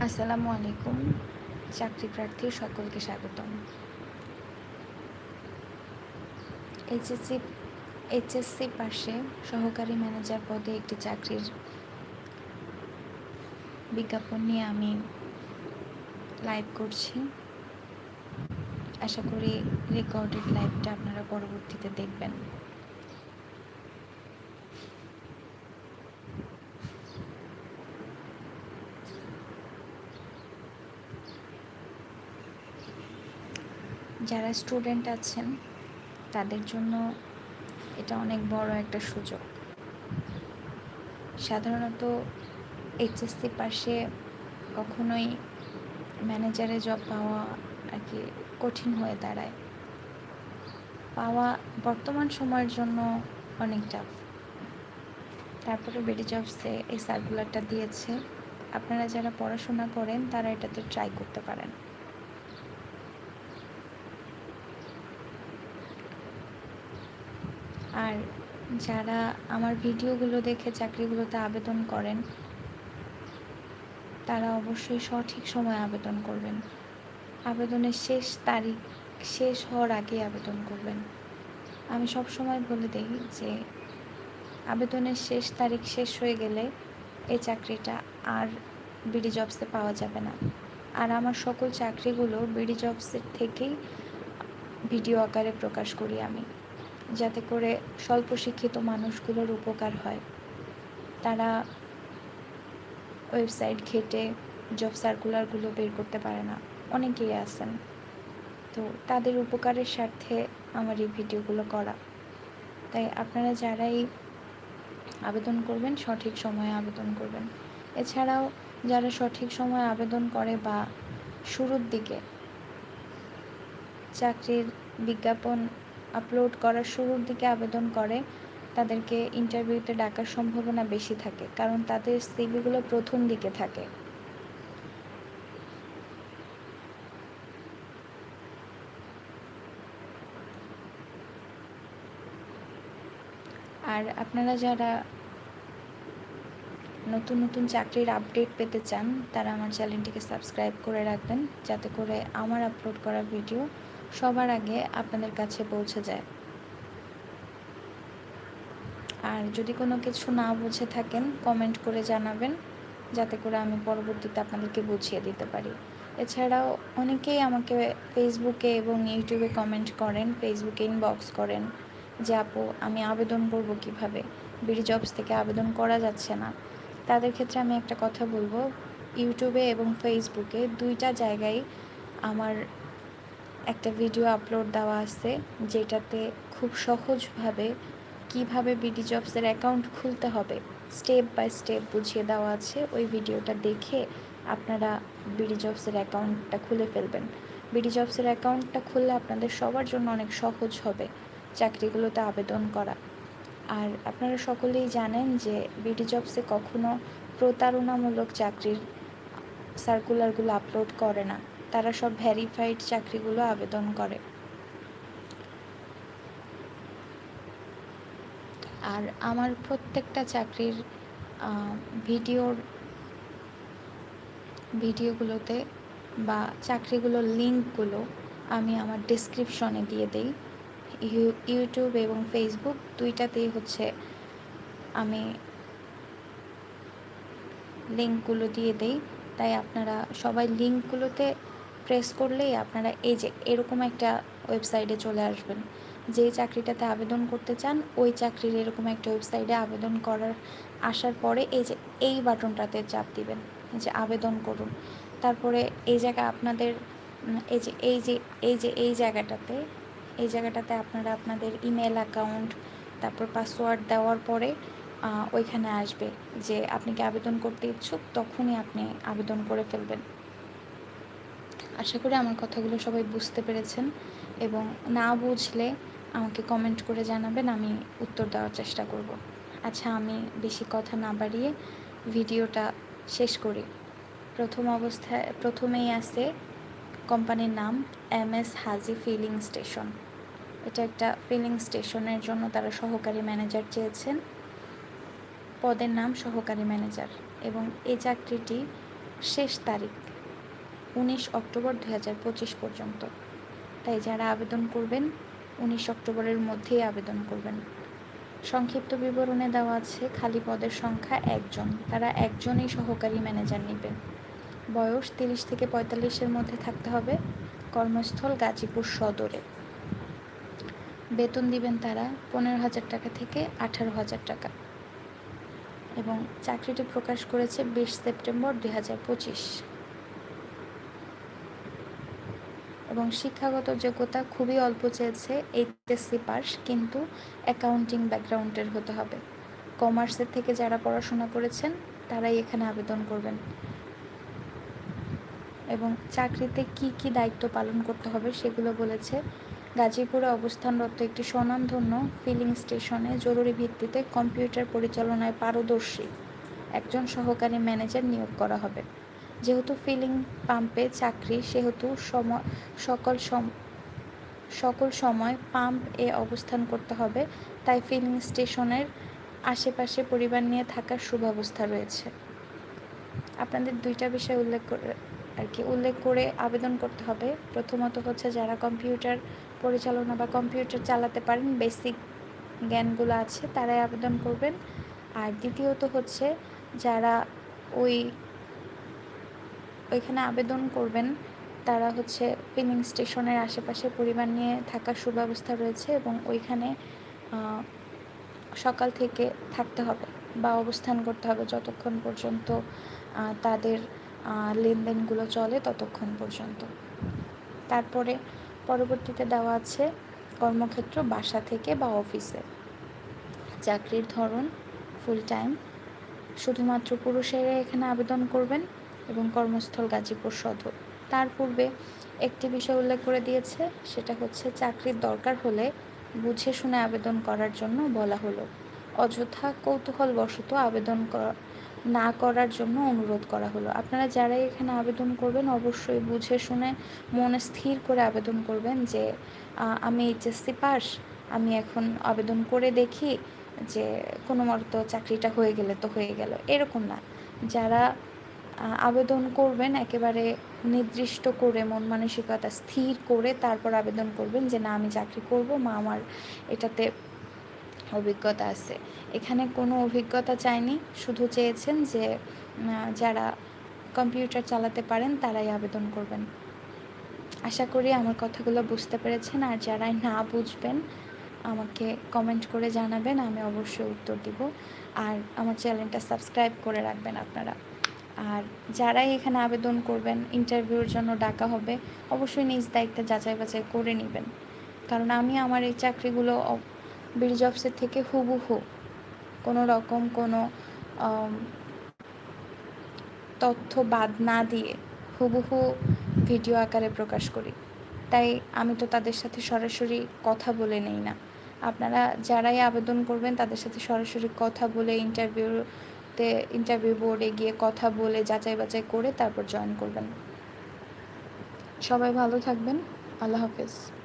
আসসালামু আলাইকুম। চাকরি প্রার্থী সকলকে স্বাগতম। এইচএসসি এইচএসসি পাশে সহকারী ম্যানেজার পদে একটি চাকরির বিজ্ঞাপন নিয়ে আমি লাইভ করছি। আশা করি রেকর্ডেড লাইভটা আপনারা পরবর্তীতে দেখবেন। যারা স্টুডেন্ট আছেন, তাদের জন্য এটা অনেক বড় একটা সুযোগ। সাধারণত এইচএসসি পাশে কখনোই ম্যানেজারে জব পাওয়া আর কি কঠিন হয়ে দাঁড়ায়। পাওয়া বর্তমান সময়ের জন্য অনেক টাফ তারপরে বেডি জবসে এই সার্কুলারটা দিয়েছে। আপনারা যারা পড়াশোনা করেন, তারা এটাতে ট্রাই করতে পারেন। আর যারা আমার ভিডিওগুলো দেখে চাকরিগুলোতে আবেদন করেন, তারা অবশ্যই সঠিক সময় আবেদন করবেন। আবেদনের শেষ তারিখ শেষ হওয়ার আগে আবেদন করবেন। আমি সব সময় বলে দিই যে, আবেদনের শেষ তারিখ শেষ হয়ে গেলে এই চাকরিটা আর বিডি জবসে পাওয়া যাবে না। আর আমার সকল চাকরিগুলো বিডি জবসের থেকেই ভিডিও আকারে প্রকাশ করি আমি। যাতে করে স্বল্প শিক্ষিত মানুষগুলোর উপকার হয়। তারা ওয়েবসাইট ঘেটে জব সার্কুলারগুলো বের করতে পারে না। অনেকেই আছেন। তো তাদের উপকারের স্বার্থে আমার এই ভিডিওগুলো করা। তাই আপনারা যারাই আবেদন করবেন, সঠিক সময়ে আবেদন করবেন। এছাড়াও যারা সঠিক সময়ে আবেদন করে বা শুরুর দিকে চাকরির বিজ্ঞাপন আপলোড করার শুরুর দিকে আবেদন করে, তাদেরকে ইন্টারভিউতে ডাকার সম্ভাবনা বেশি থাকে, কারণ তাদের সিভিগুলো প্রথম দিকে থাকে। আর আপনারা যারা নতুন নতুন চাকরির আপডেট পেতে চান, তারা আমার চ্যানেলটিকে সাবস্ক্রাইব করে রাখবেন, যাতে করে আমার আপলোড করা ভিডিও সবার আগে আপনাদের কাছে পৌঁছে যায়। আর যদি কোনো কিছু না বুঝে থাকেন কমেন্ট করে জানাবেন, যাতে করে আমি পরবর্তীতে আপনাদেরকে বুঝিয়ে দিতে পারি। এছাড়াও অনেকেই আমাকে ফেসবুকে এবং ইউটিউবে কমেন্ট করেন ফেসবুকে ইনবক্স করেন যে, আপু, আমি আবেদন করব কীভাবে? বিডি জবস থেকে আবেদন করা যাচ্ছে না। তাদের ক্ষেত্রে আমি একটা কথা বলব ইউটিউবে এবং ফেসবুকে দুইটা জায়গায় আমার একটা ভিডিও আপলোড দেওয়া আছে, যেটাতে খুব সহজভাবে কীভাবে বিডি জবসের অ্যাকাউন্ট খুলতে হবে স্টেপ বাই স্টেপ বুঝিয়ে দেওয়া আছে। ওই ভিডিওটা দেখে আপনারা বিডি জবসের অ্যাকাউন্টটা খুলে ফেলবেন। বিডি জবসের অ্যাকাউন্টটা খুললে আপনাদের সবার জন্য অনেক সহজ হবে চাকরিগুলোতে আবেদন করা। আর আপনারা সকলেই জানেন যে বিডি জবসে কখনো প্রতারণামূলক চাকরির সার্কুলারগুলো আপলোড করে না। তারা সব ভ্যারিফাইড চাকরিগুলো আবেদন করে। আর আমার প্রত্যেকটা চাকরির ভিডিওর, ভিডিওগুলোতে বা চাকরিগুলোর লিঙ্কগুলো আমি আমার ডিসক্রিপশনে দিয়ে দেই। ইউটিউব এবং ফেসবুক দুইটাতেই হচ্ছে আমি লিঙ্কগুলো দিয়ে দেই। তাই আপনারা সবাই লিঙ্কগুলোতে প্রেস করলেই আপনারা এই যে এরকম একটা ওয়েবসাইটে চলে আসবেন। যে চাকরিটাতে আবেদন করতে চান, ওই চাকরির এরকম একটা ওয়েবসাইটে আবেদন করার আসার পরে এই যে এই বাটনটাতে চাপ দিবেন যে আবেদন করুন। তারপরে এই জায়গা আপনাদের এই যে এই যে এই যে, এই জায়গাটাতে এই জায়গাটাতে আপনারা আপনাদের ইমেল অ্যাকাউন্ট তারপর পাসওয়ার্ড দেওয়ার পরে ওইখানে আসবে যে আপনি কি আবেদন করতে ইচ্ছুক, তখনই আপনি আবেদন করে ফেলবেন। আশা করি আমার কথাগুলো সবাই বুঝতে পেরেছেন এবং না বুঝলে আমাকে কমেন্ট করে জানাবেন, আমি উত্তর দেওয়ার চেষ্টা করব। আচ্ছা আমি বেশি কথা না বাড়িয়ে ভিডিওটা শেষ করি। প্রথম অবস্থায়, প্রথমেই আছে কোম্পানির নাম M S Haji filling station এটা একটা ফিলিং স্টেশনের জন্য তারা সহকারী ম্যানেজার চেয়েছেন। পদের নাম সহকারী ম্যানেজার এবং এই চাকরিটি শেষ তারিখ। উনিশ অক্টোবর দু হাজার পঁচিশ পর্যন্ত। তাই যারা আবেদন করবেন, উনিশ অক্টোবরের মধ্যেই আবেদন করবেন। সংক্ষিপ্ত বিবরণে দেওয়া আছে, খালি পদের সংখ্যা একজন। তারা একজনই সহকারী ম্যানেজার নেবেন বয়স তিরিশ থেকে পঁয়তাল্লিশের মধ্যে থাকতে হবে। কর্মস্থল গাজীপুর সদরে। বেতন দিবেন তারা পনেরো হাজার টাকা থেকে আঠারো হাজার টাকা। এবং চাকরিটি প্রকাশ করেছে বিশ সেপ্টেম্বর দুই হাজার পঁচিশ। এবং শিক্ষাগত যোগ্যতা খুবই অল্প চেয়েছে এইচএসসি পাস, কিন্তু অ্যাকাউন্টিং ব্যাকগ্রাউন্ডের হতে হবে। কমার্সের থেকে যারা পড়াশোনা করেছেন, তারাই এখানে আবেদন করবেন। এবং চাকরিতে কি কি দায়িত্ব পালন করতে হবে সেগুলো বলেছে গাজীপুরে অবস্থানরত একটি স্বনামধন্য ফিলিং স্টেশনে জরুরি ভিত্তিতে কম্পিউটার পরিচালনায় পারদর্শী একজন সহকারী ম্যানেজার নিয়োগ করা হবে। যেহেতু ফিলিং পাম্পে চাকরি, সেহেতু সময়, সকল সম, সকল সময় পাম্প এ অবস্থান করতে হবে। তাই ফিলিং স্টেশনের আশেপাশে পরিবার নিয়ে থাকার সুব্যবস্থা রয়েছে। আপনাদের দুইটা বিষয় উল্লেখ করে, আর কি, উল্লেখ করে আবেদন করতে হবে। প্রথমত হচ্ছে, যারা কম্পিউটার পরিচালনা বা কম্পিউটার চালাতে পারেন বেসিক জ্ঞানগুলো আছে, তারাই আবেদন করবেন। আর দ্বিতীয়ত হচ্ছে, যারা ওই ওইখানে আবেদন করবেন। তারা হচ্ছে ফিলিং স্টেশনের আশেপাশে পরিবার নিয়ে থাকার সুব্যবস্থা রয়েছে এবং ওইখানে সকাল থেকে থাকতে হবে বা অবস্থান করতে হবে যতক্ষণ পর্যন্ত তাদের লেনদেনগুলো চলে ততক্ষণ পর্যন্ত। তারপরে পরবর্তীতে দেওয়া আছে কর্মক্ষেত্র বাসা থেকে বা অফিসে। চাকরির ধরন ফুল টাইম শুধুমাত্র পুরুষেরা এখানে আবেদন করবেন। এবং কর্মস্থল গাজীপুর সদর। তার পূর্বে একটি বিষয় উল্লেখ করে দিয়েছে, সেটা হচ্ছে চাকরির দরকার হলে বুঝে শুনে আবেদন করার জন্য বলা হলো। অযথা কৌতূহলবশত আবেদন না করার জন্য অনুরোধ করা হলো। আপনারা যারাই এখানে আবেদন করবেন, অবশ্যই বুঝে শুনে মনে স্থির করে আবেদন করবেন যে আমি এইচএসসি পাস, আমি এখন আবেদন করে দেখি যে কোনো মতো চাকরিটা হয়ে গেলে তো হয়ে গেল। এরকম না। যারা আবেদন করবেন, একেবারে নির্দিষ্ট করে মন মানসিকতা স্থির করে তারপর আবেদন করবেন যে, না, আমি চাকরি করব, মা আমার এটাতে অভিজ্ঞতা আছে। এখানে কোনো অভিজ্ঞতা চাইনি, শুধু চেয়েছেন যে যারা কম্পিউটার চালাতে পারেন তারাই আবেদন করবেন। আশা করি আমার কথাগুলো বুঝতে পেরেছেন, আর যারাই না বুঝবেন, আমাকে কমেন্ট করে জানাবেন, আমি অবশ্যই উত্তর দিব। আর আমার চ্যানেলটা সাবস্ক্রাইব করে রাখবেন আপনারা। আর যারাই এখানে আবেদন করবেন ইন্টারভিউর জন্য ডাকা হবে, অবশ্যই নিজ দায়িত্বে যাচাই বাছাই করে নেবেন। কারণ আমি আমার এই চাকরিগুলো বিল জবসের থেকে হুবহু কোনো রকম কোনো তথ্য বাদ না দিয়ে হুবহু ভিডিও আকারে প্রকাশ করি। তাই আমি তো তাদের সাথে সরাসরি কথা বলে নেই না। আপনারা যারাই আবেদন করবেন, তাদের সাথে সরাসরি কথা বলে ইন্টারভিউতে ইন্টারভিউ বোর্ডে গিয়ে কথা বলে, যাচাই বাছাই করে তারপর জয়েন করবেন। সবাই ভালো থাকবেন। আল্লাহ হাফেজ।